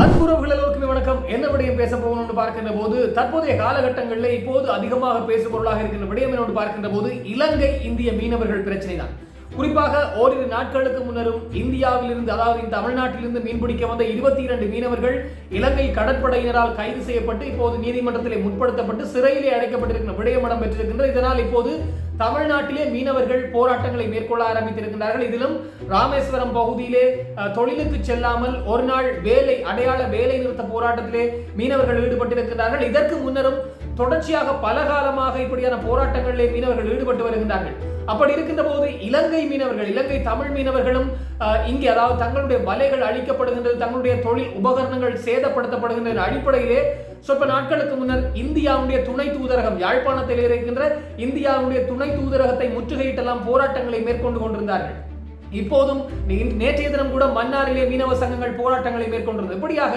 அன்புறவுகள் எல்லோருக்குமே வணக்கம். என்ன விடயம் பேச போகணும்னு பார்க்கின்ற போது தற்போதைய காலகட்டங்களில் இப்போது அதிகமாக பேசும் பொருளாக இருக்கின்ற விடயம் என்னோடு பார்க்கின்ற போது இலங்கை இந்திய மீனவர்கள் பிரச்சனை தான் குறிப்பாக ஓரிரு நாட்களுக்கு முன்னரும் இந்தியாவிலிருந்து அதாவது தமிழ்நாட்டிலிருந்து மீன்பிடிக்க வந்த இருபத்தி இரண்டு மீனவர்கள் இலங்கை கடற்படையினரால் கைது செய்யப்பட்டு இப்போது நீதிமன்றத்திலே முற்படுத்தப்பட்டு சிறையிலே அடைக்கப்பட்டிருக்கின்ற விடயம் இடம்பெற்றிருக்கின்றது இதனால் இப்போது தமிழ்நாட்டிலே மீனவர்கள் போராட்டங்களை மேற்கொள்ள ஆரம்பித்திருக்கின்றார்கள். இதிலும் ராமேஸ்வரம் பகுதியிலே தொழிலுக்கு செல்லாமல் ஒரு நாள் வேலை அடையாள வேலை நிறுத்த போராட்டத்திலே மீனவர்கள் ஈடுபட்டிருக்கிறார்கள் இதற்கு முன்னரும் தொடர்ச்சியாக பல காலமாக இப்படியான போராட்டங்களிலே மீனவர்கள் ஈடுபட்டு வருகின்றார்கள். அப்படி இருக்கின்ற போது இலங்கை மீனவர்கள் இலங்கை தமிழ் மீனவர்களும் இங்கே அதாவது தங்களுடைய வலைகள் அழிக்கப்படுகின்றது தங்களுடைய தொழில் உபகரணங்கள் சேதப்படுத்தப்படுகின்ற அடிப்படையிலே சொற்ப நாட்களுக்கு முன்னர் இந்தியாவுடைய துணை தூதரகம் யாழ்ப்பாணத்தில் இருக்கின்ற இந்தியாவுடைய துணை தூதரகத்தை முற்றுகையிட்டெல்லாம் போராட்டங்களை மேற்கொண்டு கொண்டிருந்தார்கள். இப்போதும் நேற்றைய தினம் கூட மன்னாரிலே மீனவ சங்கங்கள் போராட்டங்களை மேற்கொண்டிருந்தது இப்படியாக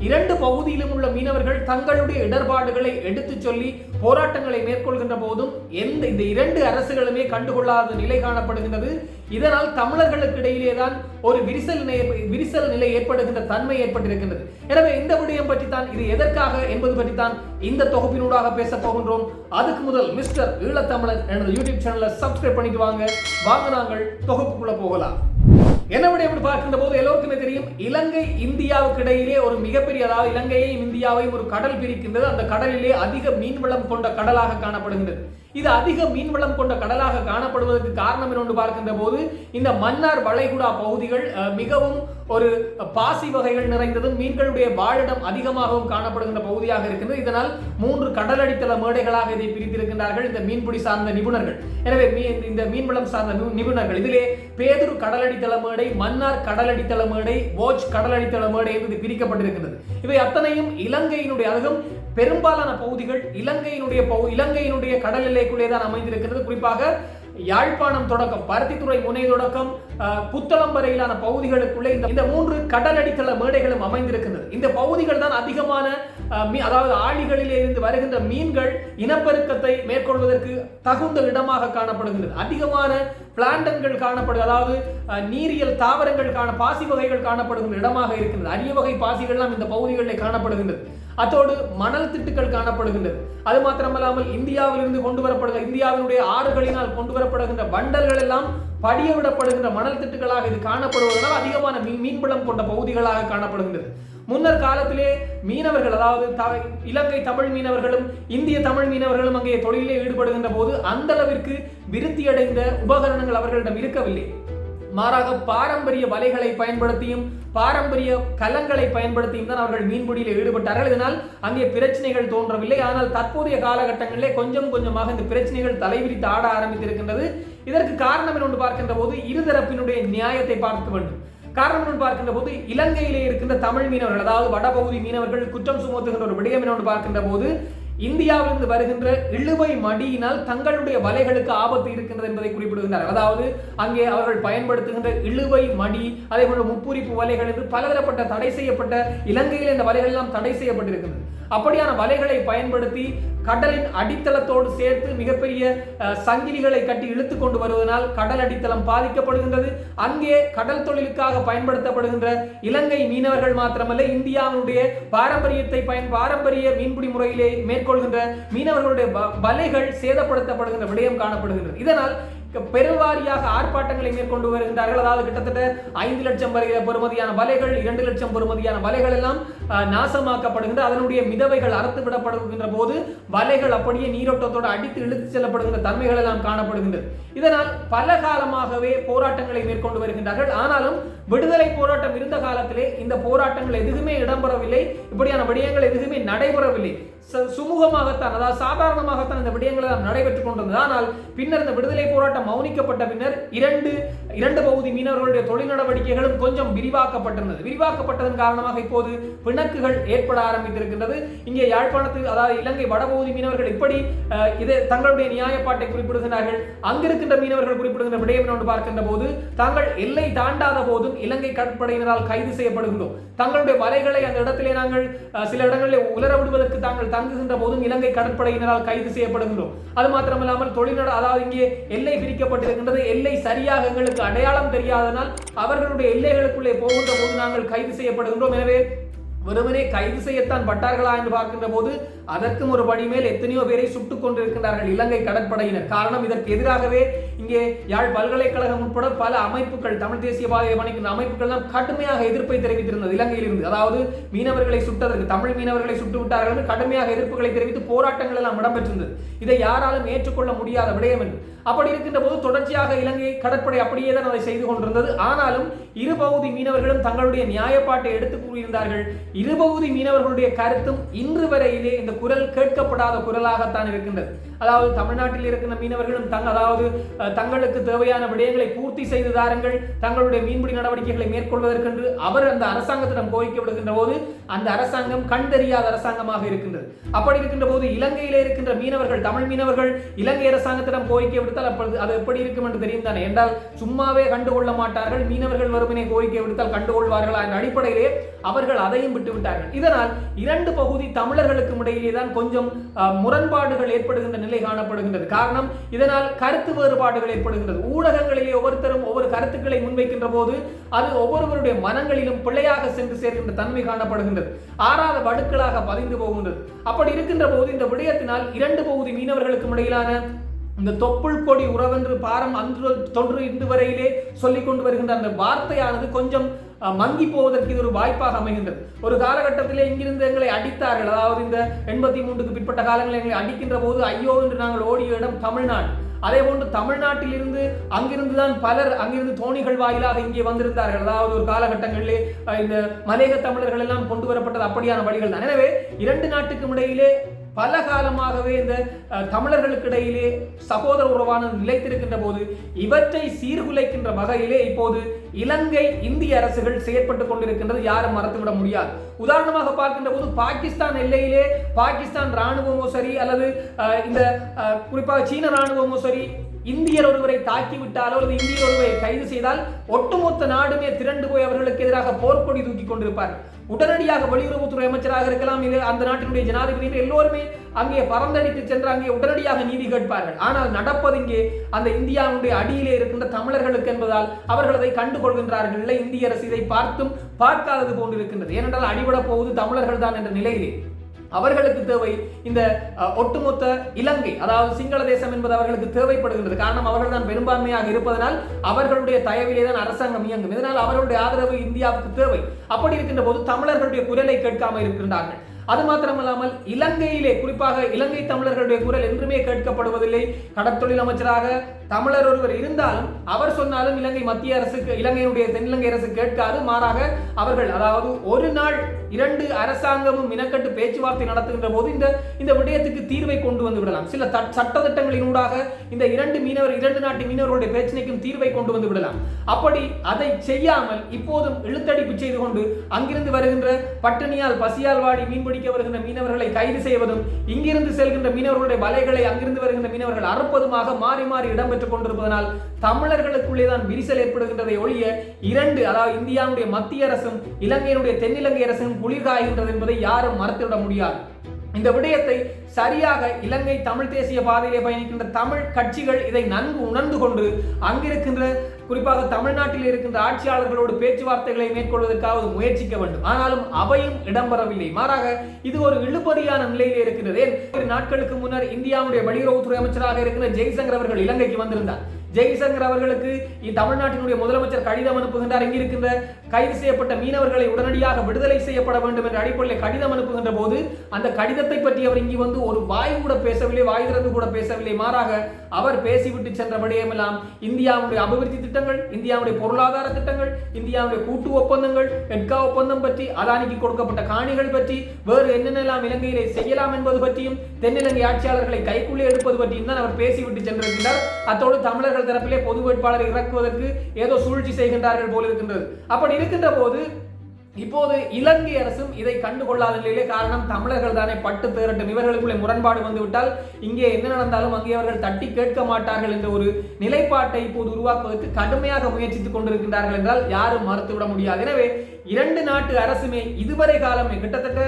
இரண்டு பகுதியிலும் உள்ள மீனவர்கள் தங்களுடைய இடர்பாடுகளை எடுத்துச் சொல்லி போராட்டங்களை மேற்கொள்கின்ற போதும் எந்த இந்த இரண்டு அரசுகளுமே கண்டுகொள்ளாத நிலை காணப்படுகின்றது. இதனால் தமிழர்களுக்கு இடையிலே தான் ஒரு விரிசல் விரிசல் நிலை ஏற்படுகின்ற தன்மை ஏற்பட்டிருக்கின்றது. எனவே இந்த விடயம் பற்றி தான் இது எதற்காக என்பது பற்றி தான் இந்த தொகுப்பினூடாக பேச போகின்றோம். அதுக்கு முதல் மிஸ்டர் ஈழத்தமிழன் எனது யூடியூப் சேனலை சப்ஸ்கிரைப் பண்ணிட்டு வாங்க. வாங்க நாங்கள் தொகுப்புக்குள்ள போகலாம். என்ன விடயம் பார்க்கின்ற போது எல்லோருக்குமே தெரியும் இலங்கை இந்தியாவுக்கு இடையிலே ஒரு மிகப்பெரிய அதாவது இலங்கையையும் இந்தியாவையும் ஒரு கடல் பிரிக்கின்றது. அந்த கடலிலே அதிக மீன்வளம் கொண்ட கடலாக காணப்படுகின்றது. இது அதிக மீன்வளம் கொண்ட கடலாக காணப்படுவதற்கு காரணம் என்று பார்க்கின்ற போது இந்த மன்னார் வளைகுடா பகுதிகள் அஹ், மிகவும் ஒரு பாசி வகைகள் நிறைந்ததும் மீன்களுடைய வாழிடம் அதிகமாகவும் காணப்படுகின்ற பகுதியாக இருக்கின்றது. இதனால் மூன்று கடலடித்தள மேடைகளாக இதை பிரித்திருக்கின்றார்கள் இந்த மீன்பிடி சார்ந்த நிபுணர்கள். எனவே இந்த மீன்வளம் சார்ந்த நி- நிபுணர்கள். இதிலே பேதுரு கடலடித்தள மேடை மன்னார் கடலடித்தள மேடை போஜ் கடலடித்தள மேடை என்று பிரிக்கப்பட்டிருக்கின்றது. இவை அத்தனையும் இலங்கையினுடைய அதுவும் பெரும்பாலான பகுதிகள் இலங்கையினுடைய பகு இலங்கையினுடைய கடல் எல்லைக்குள்ளே தான் அமைந்திருக்கிறது குறிப்பாக யாழ்ப்பாணம் தொடக்கம் பருத்தித்துறை முனை தொடக்கம் புத்தளம் வரையிலான பகுதிகளுக்குள்ளே இந்த மூன்று கடலடித்தள மேடைகளும் அமைந்திருக்கின்றது. இந்த பகுதிகள் தான் அதிகமான அதாவது ஆழிகளிலே இருந்து வருகின்ற மீன்கள் இனப்பெருக்கத்தை மேற்கொள்வதற்கு தகுந்த இடமாக காணப்படுகிறது அதிகமான பிளான்டன்கள் காணப்படுது அதாவது நீரியல் தாவரங்கள் காண பாசி வகைகள் காணப்படுகின்ற இடமாக இருக்கின்றது. அரிய வகை பாசிகள்லாம் இந்த பகுதிகளில் காணப்படுகின்றது. அத்தோடு மணல் திட்டுக்கள் காணப்படுகின்றது. அது மாத்திரமல்லாமல் இந்தியாவிலிருந்து கொண்டு வரப்படுகிற இந்தியாவினுடைய ஆறுகளினால் கொண்டு வரப்படுகின்ற வண்டல்கள் எல்லாம் படிய விடப்படுகின்ற மணல் திட்டுகளாக இது காணப்படுவதனால் அதிகமான மீன் மீன்வளம் கொண்ட பகுதிகளாக காணப்படுகின்றது. முன்னர் காலத்திலே மீனவர்கள் அதாவது த- இலங்கை தமிழ் மீனவர்களும் இந்திய தமிழ் மீனவர்களும் அங்கே தொழிலே ஈடுபடுகின்ற போது அந்த அளவிற்கு விருத்தியடைந்த உபகரணங்கள் அவர்களிடம் இருக்கவில்லை. மாறாக பாரம்பரிய வலைகளை பயன்படுத்தியும் பாரம்பரிய கலங்களை பயன்படுத்தியும் தான் அவர்கள் மீன்பிடியில் ஈடுபட்டார்கள். இதனால் அங்கே பிரச்சனைகள் தோன்றவில்லை. ஆனால் தற்போதைய காலகட்டங்களிலே கொஞ்சம் கொஞ்சமாக இந்த பிரச்சனைகள் தலைவிரித்து ஆட ஆரம்பித்திருக்கின்றது. இதற்கு காரணம் என்று பார்க்கின்ற போது இருதரப்பினுடைய நியாயத்தை பார்க்க வேண்டும். காரணம் என்று பார்க்கின்ற போது இலங்கையிலே இருக்கின்ற தமிழ் மீனவர்கள் அதாவது வடபகுதி மீனவர்கள் குற்றம் சுமத்துகின்ற ஒரு விடயம் என்று பார்க்கின்ற போது இந்தியாவிலிருந்து வருகின்ற இழுவை மடியினால் தங்களுடைய வலைகளுக்கு ஆபத்து இருக்கின்றது என்பதை குறிப்பிடுகின்றனர் அதாவது அங்கே அவர்கள் பயன்படுத்துகின்ற இழுவை மடி அதே போன்ற முப்புரிப்பு வலைகள் என்று பலதரப்பட்ட தடை செய்யப்பட்ட இலங்கையில் இந்த வலைகள் எல்லாம் தடை செய்யப்பட்டிருக்கின்றது. அப்படியான வலைகளை பயன்படுத்தி கடலின் அடித்தளத்தோடு சேர்த்து மிகப்பெரிய சங்கிலிகளை கட்டி இழுத்து கொண்டு வருவதனால் கடல் அடித்தளம் பாதிக்கப்படுகின்றது. அங்கே கடல் தொழிலுக்காக பயன்படுத்தப்படுகின்ற இலங்கை மீனவர்கள் மாத்திரமல்ல இந்தியாவினுடைய பாரம்பரியத்தை பயன் பாரம்பரிய மீன்பிடி முறையிலே மேற்கொள்கின்ற மீனவர்களுடைய வலைகள் சேதப்படுத்தப்படுகின்ற விடயம் காணப்படுகின்றது. இதனால் பெருவாரியாக ஆர்ப்பாட்டங்களை மேற்கொண்டு வருகின்றார்கள். அதாவது கிட்டத்தட்ட ஐந்து லட்சம் வரை பெறுமதியான வலைகள் இரண்டு லட்சம் பெறுமதியான வலைகள் எல்லாம் நாசமாக்கப்படுகின்ற அதனுடைய மிதவைகள் அறுத்து விடப்படுகின்ற போது வலைகள் அப்படியே நீரோட்டத்தோடு அடித்து இழுத்து செல்லப்படுகின்ற தன்மைகள் எல்லாம் காணப்படுகின்றது. இதனால் பல காலமாகவே போராட்டங்களை மேற்கொண்டு வருகின்றார்கள். ஆனாலும் விடுதலை போராட்டம் இருந்த காலத்திலே இந்த போராட்டங்கள் எதுவுமே இடம்பெறவில்லை. இப்படியான விடயங்கள் எதுவுமே நடைபெறவில்லை. சுமூகமாகத்தான் அதாவது சாதாரணமாகத்தான் இந்த விடயங்கள் நடைபெற்றுக் கொண்டிருந்தது. ஆனால் பின்னர் இந்த விடுதலை போராட்டம் மௌனிக்கப்பட்ட பின்னர் இரண்டு இரண்டு பகுதி மீனவர்களுடைய தொழில் நடவடிக்கைகளும் கொஞ்சம் விரிவாக்கப்பட்டிருந்தது. விரிவாக்கப்பட்டதன் காரணமாக இப்போது பிணக்குகள் ஏற்பட ஆரம்பித்திருக்கின்றது. இங்கே யாழ்ப்பாணத்தில் அதாவது இலங்கை வடபகுதி மீனவர்கள் இப்படி இதை தங்களுடைய நியாயப்பாட்டை குறிப்பிடுகிறார்கள் அங்கிருக்கின்ற மீனவர்கள் குறிப்பிடுகின்ற விடயம் என்று பார்க்கின்ற போது தாங்கள் எல்லை தாண்டாத போதும் இலங்கை கடற்படையினரால் கைது செய்யப்படுகின்றோம். தங்களுடைய வலைகளை அந்த இடத்திலே நாங்கள் சில இடங்களில் உலர விடுவதற்கு தாங்கள் தங்குகின்ற போதும் இலங்கை கடற்படையினரால் கைது செய்யப்படுகின்றோம். அது மாத்திரமில்லாமல் தொழில்நட அதாவது இங்கே எல்லை பிரிக்கப்பட்டிருக்கின்றது. எல்லை சரியாக எங்களுக்கு அடையாளம் தெரியாதனால் அவர்களுடைய எல்லைகளுக்குள்ளே போகின்ற போது நாங்கள் கைது செய்யப்படுகின்றோம். எனவே வெறுமனே கைது செய்யத்தான் பட்டார்களா என்று பார்க்கின்ற போது அதற்கும் ஒரு படி மேல் எத்தனையோ பேரை சுட்டுக் கொண்டிருக்கின்றார்கள் இலங்கை கடற்படையினர். காரணம் இதற்கு எதிராகவே இங்கே யாழ் பல்கலைக்கழகம் உட்பட பல அமைப்புகள் தமிழ் தேசிய பாதையை பணிக்கின்ற அமைப்புகள் எல்லாம் கடுமையாக எதிர்ப்பை தெரிவித்திருந்தது இலங்கையில் இருந்து. அதாவது மீனவர்களை சுட்டதற்கு தமிழ் மீனவர்களை சுட்டு விட்டார்கள் என்று கடுமையாக எதிர்ப்புகளை தெரிவித்து போராட்டங்கள் எல்லாம் இடம்பெற்றிருந்தது. இதை யாராலும் ஏற்றுக்கொள்ள முடியாத விடயம் என்று அப்படி இருக்கின்ற போது தொடர்ச்சியாக இலங்கை கடற்படை அப்படியே தான் அதை செய்து கொண்டிருந்தது. ஆனாலும் இரு பகுதி மீனவர்களும் தங்களுடைய நியாயப்பாட்டை எடுத்து கூறியிருந்தார்கள் இரு பகுதி மீனவர்களுடைய கருத்தும் இன்று வரையிலே இந்த குரல் கேட்கப்படாத குரலாகத்தான் இருக்கின்றது. அதாவது தமிழ்நாட்டில் இருக்கின்ற மீனவர்களும் தங் அதாவது தங்களுக்கு தேவையான விடயங்களை பூர்த்தி செய்து தாருங்கள் தங்களுடைய மீன்பிடி நடவடிக்கைகளை மேற்கொள்வதற்கென்று அவர் அந்த அரசாங்கத்திடம் கோரிக்கை விடுகின்ற போது அந்த அரசாங்கம் கண் அரசாங்கமாக இருக்கின்றது. அப்படி இருக்கின்ற போது இலங்கையிலே இருக்கின்ற மீனவர்கள் தமிழ் மீனவர்கள் இலங்கை அரசாங்கத்திடம் கோரிக்கை விடுத்தால் அப்பொழுது அது எப்படி இருக்கும் என்று தெரியும் தானே? என்றால் சும்மாவே கண்டுகொள்ள மாட்டார்கள் மீனவர்கள் வறுமனை கோரிக்கை விடுத்தால் கண்டுகொள்வார்களா என்ற அடிப்படையிலே அவர்கள் அதையும் விட்டு விட்டார்கள் இதனால் இரண்டு பகுதி தமிழர்களுக்கும் இடையிலே தான் கொஞ்சம் முரண்பாடுகள் ஏற்படுகின்ற நிலை காணப்படுகின்றது. காரணம் இதனால் கருத்து வேறுபாடுகள் ஏற்படுகின்றது. ஊடகங்களிலே ஒவ்வொருத்தரும் ஒவ்வொரு கருத்துக்களை முன்வைக்கின்ற போது அது ஒவ்வொருவருடைய மனங்களிலும் பிழையாக சென்று சேர்கின்ற தன்மை காணப்படுகின்றது. ஆறாத வடுக்களாக பதிந்து போகின்றது. அப்படி இருக்கின்ற போது இந்த விடயத்தினால் இரண்டு பகுதி மீனவர்களுக்கும் இடையிலான இந்த தொப்புள் கொடி உறவென்று பாரம் அன்று தொன்று இன்று வரையிலே சொல்லிக் கொண்டு வருகின்ற அந்த வார்த்தையானது கொஞ்சம் மங்கி போவதற்கு இது ஒரு வாய்ப்பாக அமைகின்றது. ஒரு காலகட்டத்தில் இங்கிருந்து எங்களை அடித்தார்கள். அதாவது இந்த எண்பத்தி மூன்றுக்கு பிற்பட்ட காலங்களில் எங்களை அடிக்கின்ற போது ஐயோ என்று நாங்கள் ஓடிய இடம் தமிழ்நாடு. அதே போன்று தமிழ்நாட்டிலிருந்து அங்கிருந்து தான் பலர் அங்கிருந்து தோணிகள் வாயிலாக இங்கே வந்திருந்தார்கள். அதாவது ஒரு காலகட்டங்களிலே இந்த மலேக தமிழர்கள் எல்லாம் கொண்டு வரப்பட்டது அப்படியான வழிகள் தான். எனவே இரண்டு நாட்டுக்கும் இடையிலே பல காலமாகவே இந்த தமிழர்களுக்கிடையிலே தமிழர்களுக்கு இடையிலே சகோதர உறவானது நிலைத்திருக்கின்ற போது இவற்றை சீர்குலைக்கின்ற வகையிலே இப்போது இலங்கை இந்திய அரசுகள் செயற்பட்டுக் கொண்டிருக்கின்றது யாரும் மறந்துவிட முடியாது. உதாரணமாக பார்க்கின்ற போது பாகிஸ்தான் எல்லையிலே பாகிஸ்தான் ராணுவமோ சரி அல்லது இந்த குறிப்பாக சீன ராணுவமோ சரி இந்தியர் ஒருவரை தாக்கிவிட்டாலோ அல்லது இந்தியர் ஒருவரை கைது செய்தால் ஒட்டுமொத்த நாடுமே திரண்டு போய் அவர்களுக்கு எதிராக போர்க்கொடி தூக்கி கொண்டிருப்பார் உடனடியாக வெளியுறவுத்துறை அமைச்சராக இருக்கலாம் இது அந்த நாட்டினுடைய ஜனாதிபதி எல்லோருமே அங்கே பறந்தடித்து சென்று அங்கே உடனடியாக நீதி கேட்பார்கள். ஆனால் நடப்பது இங்கே அந்த இந்தியாவுடைய அடியிலே இருக்கின்ற தமிழர்களுக்கு என்பதால் அவர்கள் அதை கண்டுகொள்கின்றார்கள். இல்லை இந்திய அரசு இதை பார்த்தும் பார்க்காதது போன்றிருக்கின்றது. ஏனென்றால் அடிபடப் போவது தமிழர்கள் தான் என்ற நிலையிலே. அவர்களுக்கு தேவை இந்த ஒட்டுமொத்த இலங்கை அதாவது சிங்கள தேசம் என்பது அவர்களுக்கு தேவைப்படுகின்றது. காரணம் அவர்கள் தான் பெரும்பான்மையாக இருப்பதனால் அவர்களுடைய தயவிலே தான் அரசாங்கம் இயங்கும். இதனால் அவர்களுடைய ஆதரவு இந்தியாவுக்கு தேவை. அப்படி இருக்கின்ற போது தமிழர்களுடைய குரலை கேட்காமல் இருக்கின்றார்கள். அது மாத்திரமல்லாமல் இலங்கையிலே குறிப்பாக இலங்கை தமிழர்களுடைய குரல் என்றுமே கேட்கப்படுவதில்லை. கடற்தொழில் அமைச்சராக தமிழர் ஒருவர் இருந்தாலும் அவர் சொன்னாலும் இலங்கை மத்திய அரசுக்கு இலங்கையினுடைய தென்னிலங்கை அரசு கேட்காது. மாறாக அவர்கள் அதாவது ஒரு நாள் இரண்டு அரசாங்கமும் மினக்கட்டு பேச்சுவார்த்தை நடத்துகின்ற போது இந்த இந்த விடயத்துக்கு தீர்வை கொண்டு வந்து விடலாம். சில தட்- சட்டத்திட்டங்களினூடாக இந்த இரண்டு மீனவர் இரண்டு நாட்டு மீனவர்களுடைய பிரச்சனைக்கும் தீர்வை கொண்டு வந்து விடலாம். அப்படி அதை செய்யாமல் இப்போதும் இழுத்தடிப்பு செய்து கொண்டு அங்கிருந்து வருகின்ற பட்டினியால் பசியால் வாடி மீன்பிடிக்க வருகின்ற மீனவர்களை கைது செய்வதும் இங்கிருந்து செல்கின்ற மீனவர்களுடைய வலைகளை அங்கிருந்து வருகின்ற மீனவர்கள் அறுப்பதுமாக மாறி மாறி இடம்பெற்றுக் கொண்டிருப்பதனால் தமிழர்களுக்குள்ளே தான் விரிசல் ஏற்படுகின்றதை ஒழிய இரண்டு அதாவது இந்தியாவுடைய மத்திய அரசும் இலங்கையினுடைய தென்னிலங்கை அரசும் குளிர்காய்கின்றது என்பதை யாரும் மறுத்துவிட முடியாது. இந்த விடயத்தை சரியாக இலங்கை தமிழ் தேசிய பாதையிலே பயணிக்கின்ற தமிழ் கட்சிகள் இதை நன்கு உணர்ந்து கொண்டு அங்கிருக்கின்ற குறிப்பாக தமிழ்நாட்டில் இருக்கின்ற ஆட்சியாளர்களோடு பேச்சுவார்த்தைகளை மேற்கொள்வதற்காவது முயற்சிக்க வேண்டும். ஆனாலும் அவையும் இடம்பெறவில்லை. மாறாக இது ஒரு இழுபறியான நிலையில் இருக்கின்றது. இரு நாட்களுக்கு முன்னர் இந்தியாவுடைய வெளியுறவுத்துறை அமைச்சராக இருக்கிற ஜெய்சங்கர் அவர்கள் இலங்கைக்கு வந்திருந்தார். ஜெய்சங்கர் அவர்களுக்கு தமிழ்நாட்டினுடைய முதலமைச்சர் கடிதம் அனுப்புகின்றார். இங்கிருக்கின்ற கைது செய்யப்பட்ட மீனவர்களை உடனடியாக விடுதலை செய்யப்பட வேண்டும் என்ற அடிப்படையில் கடிதம் அனுப்புகின்ற போது அந்த கடிதத்தை பற்றி அவர் இங்கு வந்து ஒரு வாய் கூட பேசவில்லை வாய் திறந்து கூட பேசவில்லை. மாறாக அவர் பேசிவிட்டு சென்ற இந்தியாவுடைய அபிவிருத்தி திட்டங்கள் இந்தியாவுடைய பொருளாதார திட்டங்கள் இந்தியாவுடைய கூட்டு ஒப்பந்தங்கள் எட்கா ஒப்பந்தம் பற்றி அதானிக்கு கொடுக்கப்பட்ட காணிகள் பற்றி வேறு என்னென்னலாம் இலங்கையிலே செய்யலாம் என்பது பற்றியும் தென்னிலங்கை ஆட்சியாளர்களை கைக்குள்ளே எடுப்பது பற்றியும் தான் அவர் பேசிவிட்டு சென்றிருக்கிறார் அத்தோடு தமிழர்கள் தரப்பிலே பொது வேட்பாளரை இறக்குவதற்கு ஏதோ சூழ்ச்சி செய்கின்றார்கள் போல இருக்கின்றது அப்படி இருக்கின்ற போது இப்போது இலங்கை அரசும் இதை கண்டுகொள்ளாத நிலையிலே காரணம் தமிழர்கள் தானே. பட்டு தேரட்டும் இவர்களுக்குள்ளே முரண்பாடு வந்துவிட்டால் இங்கே என்ன நடந்தாலும் அங்கே அவர்கள் தட்டி கேட்க மாட்டார்கள் என்ற ஒரு நிலைப்பாட்டை இப்போது உருவாக்குவதற்கு கடுமையாக முயற்சித்துக் கொண்டிருக்கின்றார்கள் என்றால் யாரும் மறுத்துவிட முடியாது. எனவே இரண்டு நாட்டு அரசுமே இதுவரை காலமே கிட்டத்தட்ட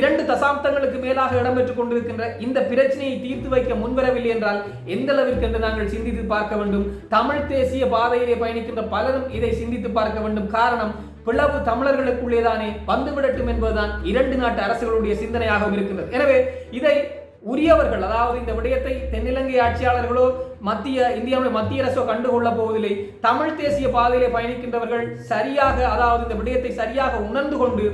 இரண்டு தசாப்தங்களுக்கு மேலாக இடம்பெற்றுக் கொண்டிருக்கின்ற இந்த பிரச்சனையை தீர்த்து வைக்க முன்வரவில்லை என்றால் எந்த அளவிற்கு என்று நாங்கள் சிந்தித்து பார்க்க வேண்டும். தமிழ் தேசிய பாதையிலே பயணிக்கின்ற பலரும் இதை சிந்தித்து பார்க்க வேண்டும். காரணம் பிளவு தமிழர்களுக்குள்ளேதானே வந்துவிடட்டும் என்பதுதான் இரண்டு நாட்டு அரசுகளுடைய சிந்தனையாகவும் இருக்கின்றது. எனவே இதை உரியவர்கள் அதாவது இந்த விடயத்தை தென்னிலங்கை ஆட்சியாளர்களோ மத்திய இந்தியாவுடைய மத்திய அரசோ கண்டுகொள்ள போவதில்லை. தமிழ் தேசிய பாதையிலே பயணிக்கின்றவர்கள் சரியாக அதாவது இந்த விடயத்தை சரியாக உணர்ந்து கொண்டு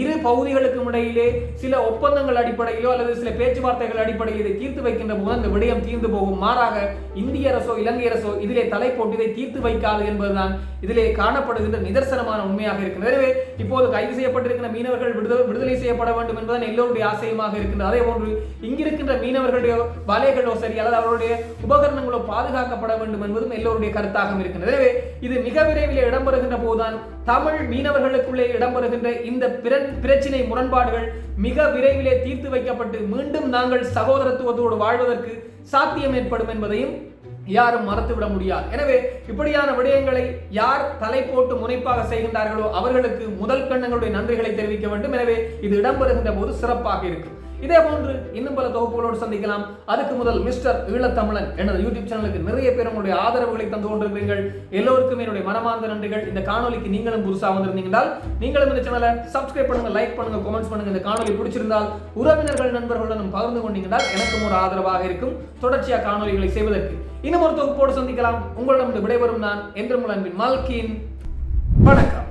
இரு பகுதிகளுக்கும் இடையிலே சில ஒப்பந்தங்கள் அடிப்படையிலோ அல்லது சில பேச்சுவார்த்தைகள் அடிப்படையில் இதை தீர்த்து வைக்கின்ற போது அந்த விடயம் தீர்ந்து போகும். மாறாக இந்திய அரசோ இலங்கை அரசோ இதிலே தலை போட்டு இதை தீர்த்து வைக்காது என்பதுதான் இதிலே காணப்படுகின்ற நிதர்சனமான உண்மையாக இருக்கின்றது எனவே இப்போது கைது செய்யப்பட்டிருக்கிற மீனவர்கள் விடுதலை விடுதலை செய்யப்பட வேண்டும் என்பதுதான் எல்லோருடைய ஆசையமாக இருக்கின்றது. அதே போன்று இங்கிருக்கின்ற மீனவர்களுடைய வலைகளோ சரி அல்லது அவருடைய உபகரணங்களோ பாதுகாக்கப்பட வேண்டும் என்பதும் எல்லோருடைய கருத்தாக இருக்கின்றது. எனவே இது மிக விரைவில் இடம்பெறுகின்ற போதுதான் தமிழ் மீனவர்களுக்குள்ளே இடம்பெறுகின்ற இந்த பிரச்சினை முரண்பாடுகள் மிக விரைவிலே தீர்த்து வைக்கப்பட்டு மீண்டும் நாங்கள் சகோதரத்துவத்தோடு வாழ்வதற்கு சாத்தியம் ஏற்படும் என்பதையும் யாரும் மறத்துவிட முடியாது. எனவே இப்படியான விடயங்களை யார் தலை போட்டு முனைப்பாக செய்கின்றார்களோ அவர்களுக்கு முதல் கண்ணங்களுடைய நன்றிகளை தெரிவிக்க வேண்டும். எனவே இது இடம்பெறுகின்ற போது சிறப்பாக இருக்கும். இதே போன்று இன்னும் பல தொகுப்புகளோடு சந்திக்கலாம். அதுக்கு முதல் மிஸ்டர் ஈழத்தமிழன் எனது யூடியூப் சேனலுக்கு நிறைய பேர் உங்களுடைய ஆதரவுகளை தந்து கொண்டிருக்கிறீர்கள். எல்லோருக்கும் என்னுடைய மனமார்ந்த நன்றிகள். இந்த காணொலிக்கு நீங்களும் புதுசாக வந்திருந்தீங்கன்றால் நீங்களும் இந்த சேனலை சப்ஸ்கிரைப் பண்ணுங்க லைக் பண்ணுங்க கமெண்ட்ஸ் பண்ணுங்க. இந்த காணொலி பிடிச்சிருந்தால் உறவினர்கள் நண்பர்களுடன் பகிர்ந்து கொண்டீங்கனால் எனக்கும் ஒரு ஆதரவாக இருக்கும். தொடர்ச்சியாக காணொலிகளை செய்வதற்கு இன்னும் ஒரு தொகுப்போடு சந்திக்கலாம். உங்களிடம் விடைபெறும் நான் என்று அன்பின் மால்கின். வணக்கம்.